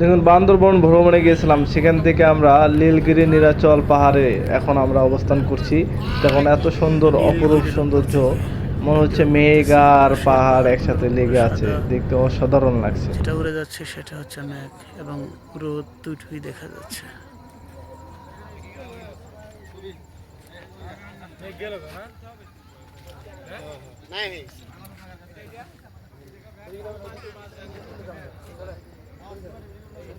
দেখুন, বান্দরবন ভ্রমণে গিয়েছিলাম। সেখান থেকে আমরা নীলগিরি, নীলাচল পাহাড়ে এখন আমরা অবস্থান করছি। তখন এত সুন্দর, অপরূপ সৌন্দর্য। মনে হচ্ছে মেঘ আর পাহাড় একসাথে লেগে আছে। দেখতে অসাধারণ লাগছে। যেটা উড়ে যাচ্ছে, সেটা হচ্ছে মেঘ এবং রোদ দুটোই দেখা যাচ্ছে।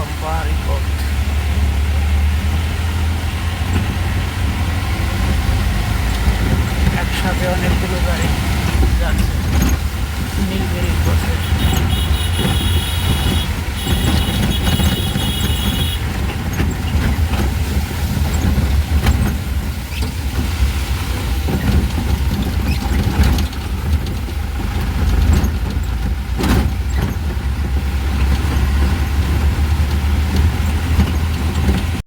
Lambari Port. একসাথে অনেকগুলো গাড়ি যাচ্ছে